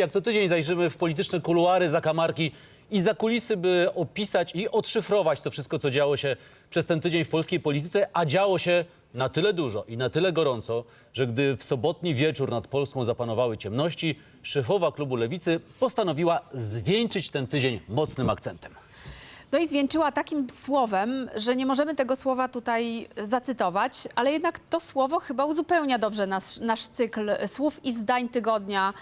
Jak co tydzień zajrzymy w polityczne kuluary, zakamarki i za kulisy, by opisać i odszyfrować to wszystko, co działo się przez ten tydzień w polskiej polityce, a działo się na tyle dużo i na tyle gorąco, że gdy w sobotni wieczór nad Polską zapanowały ciemności, szefowa klubu Lewicy postanowiła zwieńczyć ten tydzień mocnym akcentem. No i zwieńczyła takim słowem, że nie możemy tego słowa tutaj zacytować, ale jednak to słowo chyba uzupełnia dobrze nasz, nasz cykl słów i zdań tygodnia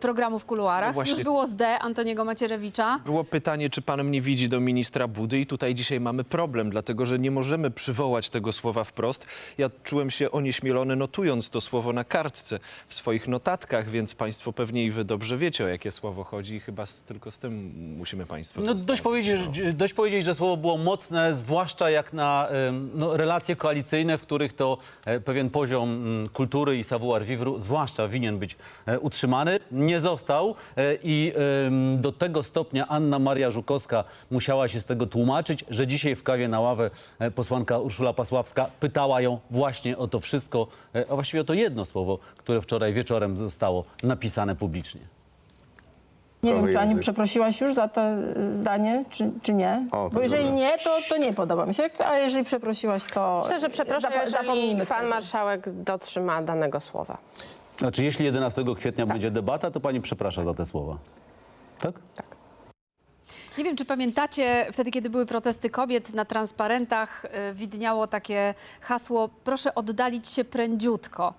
programu w kuluarach. No właśnie. Już było z D Antoniego Macierewicza. Było pytanie, czy pan mnie widzi do ministra Budy i tutaj dzisiaj mamy problem, dlatego że nie możemy przywołać tego słowa wprost. Ja czułem się onieśmielony notując to słowo na kartce w swoich notatkach, więc państwo pewnie i wy dobrze wiecie, o jakie słowo chodzi i chyba z, tylko z tym musimy państwo No, dość, powiedzieć, że, dość powiedzieć, że słowo było mocne, zwłaszcza jak na no, relacje koalicyjne, w których to e, pewien poziom mm, kultury i savoir-vivre, zwłaszcza winien być e, utrzymany. Nie został e, i do tego stopnia Anna Maria Żukowska musiała się z tego tłumaczyć, że dzisiaj w kawie na ławę posłanka Urszula Pasławska pytała ją właśnie o to wszystko, a właściwie o to jedno słowo, które wczoraj wieczorem zostało napisane publicznie. Nie wiem, czy Ani język. przeprosiłaś już za to y, zdanie, czy, czy nie? O, to Bo jeżeli dobra. nie, to, to nie podoba mi się, a jeżeli przeprosiłaś, to Myślę, że przepraszam, jeżeli zapomnijmy pan wtedy. marszałek dotrzyma danego słowa. Znaczy, jeśli 11 kwietnia będzie debata, to pani przeprasza za te słowa. Tak? Nie wiem, czy pamiętacie, wtedy, kiedy były protesty kobiet, na transparentach y, widniało takie hasło proszę oddalić się prędziutko.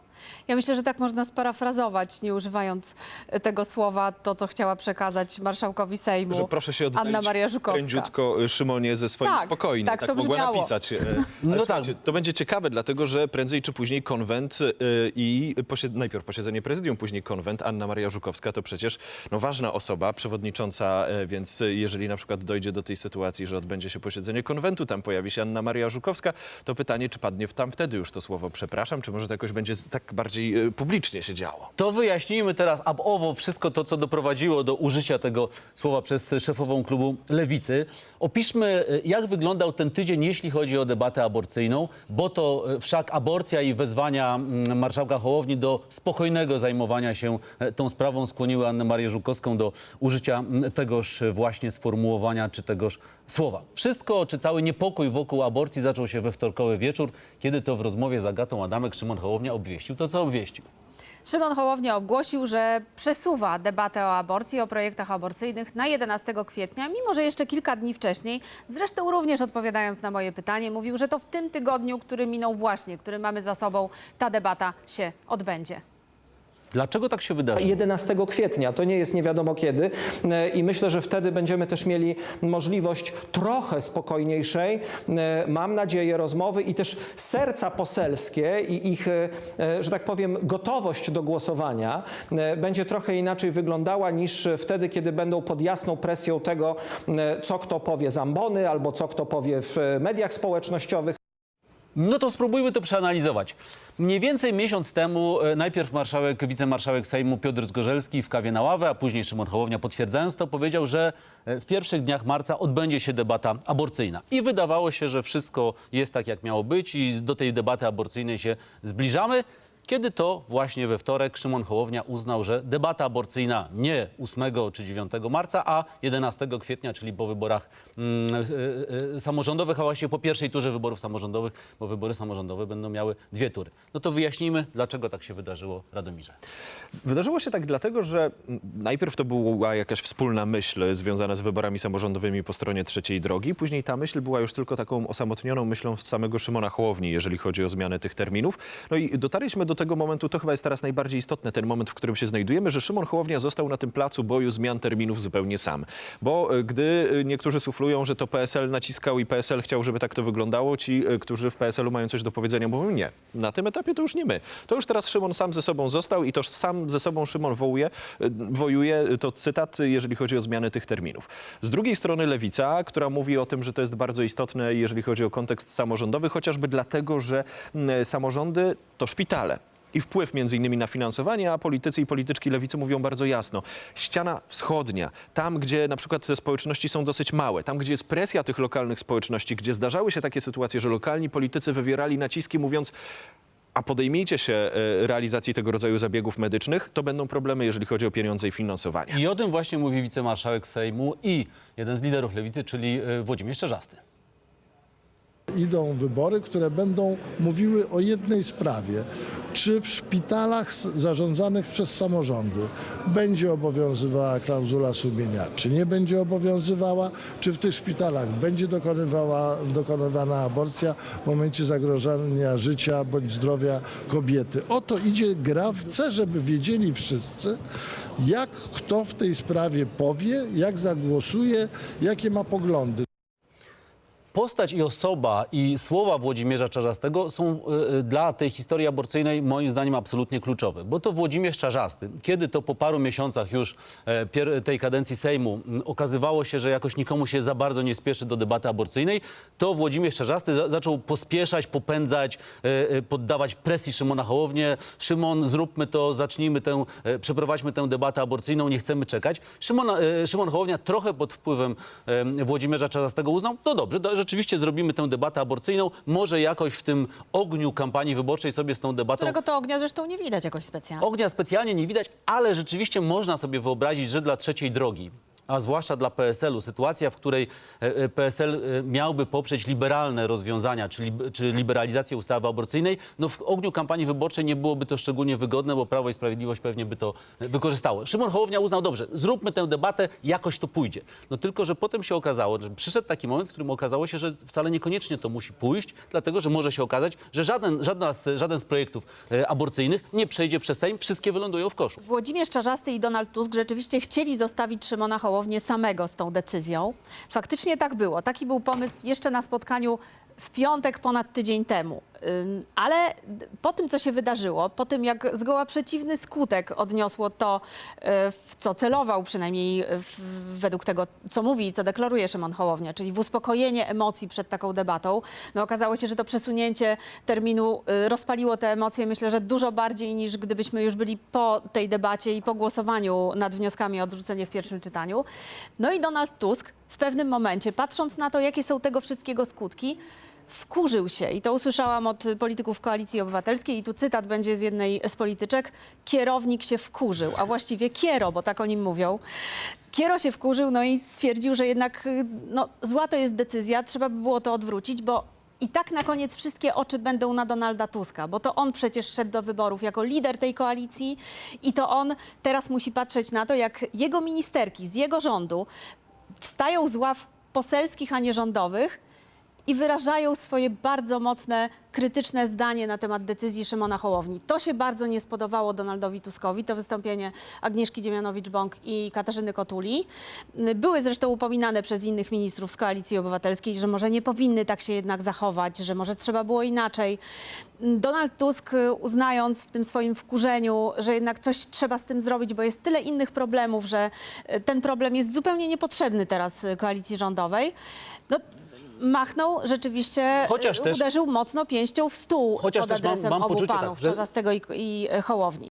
Ja myślę, że tak można sparafrazować, nie używając y, tego słowa, to, co chciała przekazać marszałkowi Sejmu Że proszę się Anna Maria Żukowska. prędziutko y, Szymonie ze swoim Tak, spokojnie. tak Tak, to mogła brzmiało. napisać. e, No tak. To będzie ciekawe, dlatego że prędzej czy później konwent y, i posied... najpierw posiedzenie prezydium, później konwent. Anna Maria Żukowska to przecież no, ważna osoba, przewodnicząca, e, więc y, jeżeli na przykład dojdzie do tej sytuacji, że odbędzie się posiedzenie konwentu, tam pojawi się Anna Maria Żukowska, to pytanie, czy padnie tam wtedy już to słowo przepraszam, czy może to jakoś będzie z- tak bardziej y, publicznie się działo. To wyjaśnijmy teraz ab owo wszystko to, co doprowadziło do użycia tego słowa przez szefową klubu Lewicy. Opiszmy, e, jak wyglądał ten tydzień, jeśli chodzi o debatę aborcyjną, bo to e, wszak aborcja i wezwania mm, marszałka Hołowni do spokojnego zajmowania się e, tą sprawą skłoniły Annę Marię Żukowską do użycia mm, tegoż właśnie sformułowania czy tegoż słowa. Wszystko, czy cały niepokój wokół aborcji zaczął się we wtorkowy wieczór, kiedy to w rozmowie z Agatą Adamek Szymon Hołownia obwieścił to, co obwieścił. Szymon Hołownia ogłosił, że przesuwa debatę o aborcji, o projektach aborcyjnych na 11 kwietnia, mimo że jeszcze kilka dni wcześniej, zresztą również odpowiadając na moje pytanie, mówił, że to w tym tygodniu, który minął właśnie, który mamy za sobą, ta debata się odbędzie. Dlaczego tak się wydarzyło? 11 kwietnia, to nie jest nie wiadomo kiedy E, i myślę, że wtedy będziemy też mieli możliwość trochę spokojniejszej, e, mam nadzieję, rozmowy i też serca poselskie i ich, e, że tak powiem, gotowość do głosowania będzie trochę inaczej wyglądała niż wtedy, kiedy będą pod jasną presją tego, co kto powie z ambony albo co kto powie w mediach społecznościowych. No to spróbujmy to przeanalizować. Mniej więcej miesiąc temu e, najpierw marszałek, wicemarszałek Sejmu Piotr Zgorzelski w kawie na ławę, a później Szymon Hołownia potwierdzając to powiedział, że e, w pierwszych dniach marca odbędzie się debata aborcyjna. I wydawało się, że wszystko jest tak jak miało być i do tej debaty aborcyjnej się zbliżamy. Kiedy to właśnie we wtorek Szymon Hołownia uznał, że debata aborcyjna nie 8 czy 9 marca, a 11 kwietnia, czyli po wyborach mm, e, e, samorządowych, a właściwie po pierwszej turze wyborów samorządowych, bo wybory samorządowe będą miały dwie tury. No to wyjaśnijmy, dlaczego tak się wydarzyło Radomirze. Wydarzyło się tak dlatego, że najpierw to była jakaś wspólna myśl związana z wyborami samorządowymi po stronie trzeciej drogi. Później ta myśl była już tylko taką osamotnioną myślą samego Szymona Hołowni, jeżeli chodzi o zmianę tych terminów. No i dotarliśmy do tego momentu, to chyba jest teraz najbardziej istotne, ten moment, w którym się znajdujemy, że Szymon Hołownia został na tym placu boju zmian terminów zupełnie sam. Bo e, gdy e, niektórzy suflują, że to PSL naciskał i PSL chciał, żeby tak to wyglądało, ci, e, którzy w PSL-u mają coś do powiedzenia, mówią nie. Na tym etapie to już nie my. To już teraz Szymon sam ze sobą został i to sam ze sobą Szymon wołuje, wojuje, to cytat, jeżeli chodzi o zmianę tych terminów. Z drugiej strony Lewica, która mówi o tym, że to jest bardzo istotne, jeżeli chodzi o kontekst samorządowy, chociażby dlatego, że samorządy to szpitale. I wpływ między innymi na finansowanie, a politycy i polityczki lewicy mówią bardzo jasno. Ściana wschodnia, tam gdzie na przykład te społeczności są dosyć małe, tam gdzie jest presja tych lokalnych społeczności, gdzie zdarzały się takie sytuacje, że lokalni politycy wywierali naciski mówiąc a podejmijcie się e, realizacji tego rodzaju zabiegów medycznych, to będą problemy, jeżeli chodzi o pieniądze i finansowanie. I o tym właśnie mówi wicemarszałek Sejmu i jeden z liderów lewicy, czyli e, Włodzimierz Czarzasty. Idą wybory, które będą mówiły o jednej sprawie. Czy w szpitalach zarządzanych przez samorządy będzie obowiązywała klauzula sumienia, czy nie będzie obowiązywała, czy w tych szpitalach będzie dokonywała, dokonywana aborcja w momencie zagrożenia życia bądź zdrowia kobiety. O to idzie gra. Chcę, żeby wiedzieli wszyscy, jak kto w tej sprawie powie, jak zagłosuje, jakie ma poglądy. Postać i osoba i słowa Włodzimierza Czarzastego są e, e, dla tej historii aborcyjnej moim zdaniem absolutnie kluczowe. Bo to Włodzimierz Czarzasty, kiedy to po paru miesiącach już e, tej kadencji Sejmu okazywało się, że jakoś nikomu się za bardzo nie spieszy do debaty aborcyjnej, to Włodzimierz Czarzasty za- zaczął pospieszać, popędzać, poddawać presji Szymona Hołownię. Szymon, zróbmy to, zacznijmy tę, przeprowadźmy tę debatę aborcyjną, nie chcemy czekać. Szymon, Szymon Hołownia trochę pod wpływem Włodzimierza Czarzastego uznał, no dobrze, do, rzeczywiście zrobimy tę debatę aborcyjną, może jakoś w tym ogniu kampanii wyborczej sobie z tą debatą Którego to ognia zresztą nie widać jakoś specjalnie. Ognia specjalnie nie widać, ale rzeczywiście można sobie wyobrazić, że dla trzeciej drogi, a zwłaszcza dla PSL-u, sytuacja, w której e, e, PSL e, miałby poprzeć liberalne rozwiązania, czy, lib- czy liberalizację ustawy aborcyjnej, no w ogniu kampanii wyborczej nie byłoby to szczególnie wygodne, bo Prawo i Sprawiedliwość pewnie by to wykorzystało. Szymon Hołownia uznał, dobrze, zróbmy tę debatę, jakoś to pójdzie. No tylko, że potem się okazało, że przyszedł taki moment, w którym okazało się, że wcale niekoniecznie to musi pójść, dlatego, że może się okazać, że żaden, żadna z, żaden z projektów aborcyjnych nie przejdzie przez Sejm, wszystkie wylądują w koszu. Włodzimierz Czarzasty i Donald Tusk rzeczywiście chcieli zostawić Szymona Hołownię samego z tą decyzją. Faktycznie tak było. Taki był pomysł jeszcze na spotkaniu w piątek ponad tydzień temu. Ale po tym, co się wydarzyło, po tym, jak zgoła przeciwny skutek odniosło to, y, w co celował przynajmniej w, według tego, co mówi i co deklaruje Szymon Hołownia, czyli w uspokojenie emocji przed taką debatą, no okazało się, że to przesunięcie terminu y, rozpaliło te emocje, myślę, że dużo bardziej niż gdybyśmy już byli po tej debacie i po głosowaniu nad wnioskami o odrzucenie w pierwszym czytaniu. No i Donald Tusk w pewnym momencie, patrząc na to, jakie są tego wszystkiego skutki, wkurzył się i to usłyszałam od polityków Koalicji Obywatelskiej i tu cytat będzie z jednej z polityczek. Kierownik się wkurzył, a właściwie kiero, bo tak o nim mówią. Kiero się wkurzył, no i stwierdził, że jednak y, no, zła to jest decyzja, trzeba by było to odwrócić, bo i tak na koniec wszystkie oczy będą na Donalda Tuska, bo to on przecież szedł do wyborów jako lider tej koalicji i to on teraz musi patrzeć na to, jak jego ministerki z jego rządu wstają z ław poselskich, a nie rządowych i wyrażają swoje bardzo mocne, krytyczne zdanie na temat decyzji Szymona Hołowni. To się bardzo nie spodobało Donaldowi Tuskowi, to wystąpienie Agnieszki Dziemianowicz-Bąk i Katarzyny Kotuli. Były zresztą upominane przez innych ministrów z Koalicji Obywatelskiej, że może nie powinny tak się jednak zachować, że może trzeba było inaczej. Donald Tusk, uznając w tym swoim wkurzeniu, że jednak coś trzeba z tym zrobić, bo jest tyle innych problemów, że ten problem jest zupełnie niepotrzebny teraz koalicji rządowej, no, machnął rzeczywiście, Chociaż y, też- uderzył mocno pięścią w stół Chociaż pod też mam- adresem mam obu poczucie panów, tak, że- Czarzastego i, i y, Hołowni.